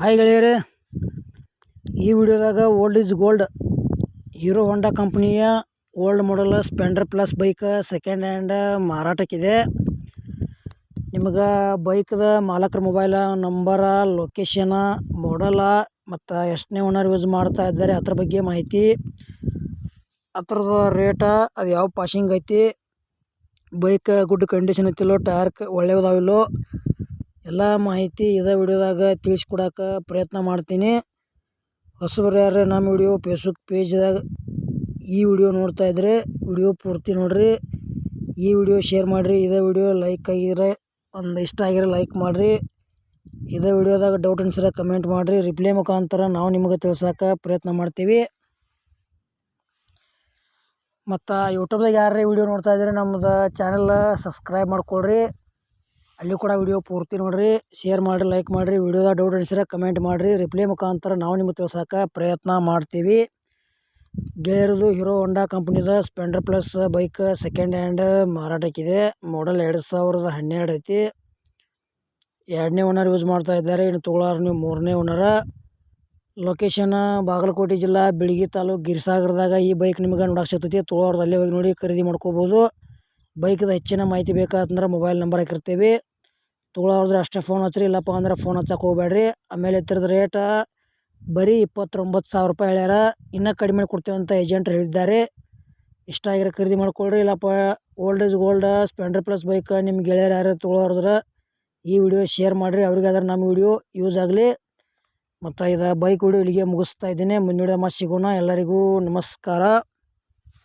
Hi ಗೆಳೆಯರೇ, ಈ ವಿಡಿಯೋದಾಗ old is gold hero honda ಕಂಪ್ನಿಯ old model splendor plus bike second hand ಮಾರಾಟಕ್ಕಿದೆ. ನಿಮಗೆ ಬೈಕ್ದ ಮಾಲಕರ mobile number ಲೊಕೇಶನ ಮಾಡಲ ಮತ್ತು ಎಷ್ಟನೇ ಓನರ್ ಯೂಸ್ ಮಾಡ್ತಾ ಇದ್ದಾರೆ ಅದ್ರ ಬಗ್ಗೆ ಮಾಹಿತಿ. ಅದ್ರದ್ದು ರೇಟ ಅದು ಯಾವ ಪಾಶಿಂಗ್ ಐತಿ? ಬೈಕ್ ಗುಡ್ ಕಂಡೀಷನ್ ಐತಿಲ್ಲೋ ಟೈರ್ ಒಳ್ಳೆಯದಾವಿಲ್ಲೋ ಎಲ್ಲ ಮಾಹಿತಿ ಇದೇ ವಿಡಿಯೋದಾಗ ತಿಳಿಸ್ಕೊಡಕ್ಕೆ ಪ್ರಯತ್ನ ಮಾಡ್ತೀನಿ. ಹೊಸಬ್ರು ಯಾರು ನಮ್ಮ ವಿಡಿಯೋ ಫೇಸ್ಬುಕ್ ಪೇಜ್ದಾಗ ಈ ವಿಡಿಯೋ ನೋಡ್ತಾ ಇದ್ರೆ ವಿಡಿಯೋ ಪೂರ್ತಿ ನೋಡಿರಿ. ಈ ವಿಡಿಯೋ ಶೇರ್ ಮಾಡಿರಿ. ಇದೇ ವಿಡಿಯೋ ಲೈಕ್ ಆಗಿದ್ರೆ ಒಂದು ಇಷ್ಟ ಆಗಿರೋ ಲೈಕ್ ಮಾಡಿರಿ. ಇದೇ ವಿಡಿಯೋದಾಗ ಡೌಟ್ ಅನ್ಸಿರ ಕಮೆಂಟ್ ಮಾಡಿರಿ. ರಿಪ್ಲೈ ಮುಖಾಂತರ ನಾವು ನಿಮಗೆ ತಿಳ್ಸೋಕೆ ಪ್ರಯತ್ನ ಮಾಡ್ತೀವಿ. ಮತ್ತು ಯೂಟ್ಯೂಬ್ದಾಗ ಯಾರೇ ವಿಡಿಯೋ ನೋಡ್ತಾ ಇದ್ರೆ ನಮ್ಮದು ಚಾನಲ್ ಸಬ್ಸ್ಕ್ರೈಬ್ ಮಾಡ್ಕೊಳ್ರಿ ಅಲ್ಲಿ ಕೂಡ ವಿಡಿಯೋ ಪೂರ್ತಿ ನೋಡಿರಿ ಶೇರ್ ಮಾಡಿರಿ ಲೈಕ್ ಮಾಡಿರಿ, ವಿಡಿಯೋದ ಡೌಟ್ ಅನಿಸಿದ್ರೆ ಕಮೆಂಟ್ ಮಾಡಿರಿ. ರಿಪ್ಲೈ ಮುಖಾಂತರ ನಾವು ನಿಮಗೆ ತಿಳ್ಸೋಕೆ ಪ್ರಯತ್ನ ಮಾಡ್ತೀವಿ. ಗೆಳೆಯರದು hero honda ಕಂಪ್ನಿದ splendor plus bike second hand ಮಾರಾಟಕ್ಕಿದೆ. ಮಾಡಲ್ ಎರಡು ಸಾವಿರದ ಹನ್ನೆರಡು ಐತಿ. ಎರಡನೇ ಓನರ್ ಯೂಸ್ ಮಾಡ್ತಾ ಇದ್ದಾರೆ. ಇನ್ನು ತೊಗೊಳೋರು ನೀವು ಮೂರನೇ ಓನರ ಲೊಕೇಶನ್ ಬಾಗಲಕೋಟೆ ಜಿಲ್ಲಾ ಬಿಳಗಿ ತಾಲೂಕು ಗಿರಿಸಾಗರದಾಗ ಈ ಬೈಕ್ ನಿಮಗೆ ನೋಡಕ್ಕೆ ಸಿಗ್ತೈತಿ. ತೊಗೊಳೋರ್ದು ಅಲ್ಲೇ ಹೋಗಿ ನೋಡಿ ಖರೀದಿ ಮಾಡ್ಕೋಬೋದು. ಬೈಕ್ದು ಹೆಚ್ಚಿನ ಮಾಹಿತಿ ಬೇಕಾತಂದ್ರೆ ಮೊಬೈಲ್ ನಂಬರ್ ಹಾಕಿರ್ತೀವಿ. ತೊಗೊಳೋದ್ರೆ ಅಷ್ಟೇ ಫೋನ್ ಹಚ್ಚಿರಿ ಇಲ್ಲಪ್ಪ ಅಂದ್ರೆ ಫೋನ್ ಹಚ್ಚಕ್ಕೆ ಹೋಗ್ಬೇಡ್ರಿ. ಆಮೇಲೆ ಇದ್ರದ್ದು ರೇಟ ಬರೀ ಇಪ್ಪತ್ತೊಂಬತ್ತು ಸಾವಿರ ರೂಪಾಯಿ ಹೇಳ್ಯಾರ. ಇನ್ನೂ ಕಡಿಮೆ ಕೊಡ್ತೇವೆ ಅಂತ ಏಜೆಂಟ್ರು ಹೇಳಿದ್ದಾರೆ. ಇಷ್ಟ ಆಗಿರೋ ಖರೀದಿ ಮಾಡ್ಕೊಳ್ರಿ. ಇಲ್ಲಪ್ಪ old is gold splendor plus bike ನಿಮ್ಮ ಗೆಳೆಯರು ಯಾರು ತೊಗೊಳೋರ್ದ್ರೆ ಈ ವಿಡಿಯೋ ಶೇರ್ ಮಾಡಿರಿ. ಅವ್ರಿಗಾದ್ರೆ ನಮ್ಮ ವಿಡಿಯೋ ಯೂಸ್ ಆಗಲಿ. ಮತ್ತು ಇದು ಬೈಕ್ ವಿಡಿಯೋ ಇಲ್ಲಿಗೆ ಮುಗಿಸ್ತಾ ಇದ್ದೀನಿ. ಮುಂದಿನ ವಿಡಿಯೋ ಮತ್ತೆ ಸಿಗೋಣ. ಎಲ್ಲರಿಗೂ ನಮಸ್ಕಾರ.